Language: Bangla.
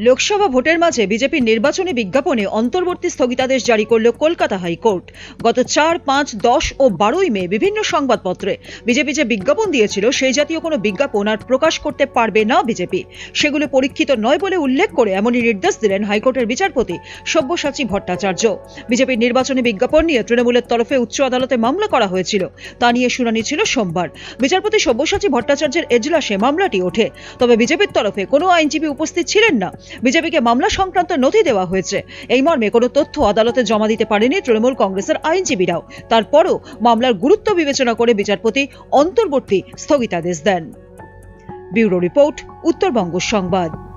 লোকসভা ভোটের মাঝে বিজেপির নির্বাচনী বিজ্ঞাপনে অন্তর্বর্তী স্থগিতাদেশ জারি করল কলকাতা হাইকোর্ট। গত চার, পাঁচ, দশ ও বারোই মে বিভিন্ন সংবাদপত্রে বিজেপি যে বিজ্ঞাপন দিয়েছিল, সেই জাতীয় কোনো বিজ্ঞাপন আর প্রকাশ করতে পারবে না বিজেপি। সেগুলো পরীক্ষিত নয় বলে উল্লেখ করে এমনই নির্দেশ দিলেন হাইকোর্টের বিচারপতি সব্যসাচী ভট্টাচার্য। বিজেপির নির্বাচনী বিজ্ঞাপন নিয়ে তৃণমূলের তরফে উচ্চ আদালতে মামলা করা হয়েছিল। তা নিয়ে শুনানি ছিল সোমবার। বিচারপতি সব্যসাচী ভট্টাচার্যের এজলাসে মামলাটি ওঠে। তবে বিজেপির তরফে কোনো আইনজীবী উপস্থিত ছিলেন না। বিজেপিকে মামলা সংক্রান্ত নথি দেওয়া হয়েছে। এই মর্মে কোনো তথ্য আদালতে জমা দিতে পারেনি তৃণমূল কংগ্রেসের আইনজীবীরাও। তারপরও মামলার গুরুত্ব বিবেচনা করে বিচারপতি অন্তর্বর্তী স্থগিতাদেশ দেন। ব্যুরো রিপোর্ট, উত্তরবঙ্গ সংবাদ।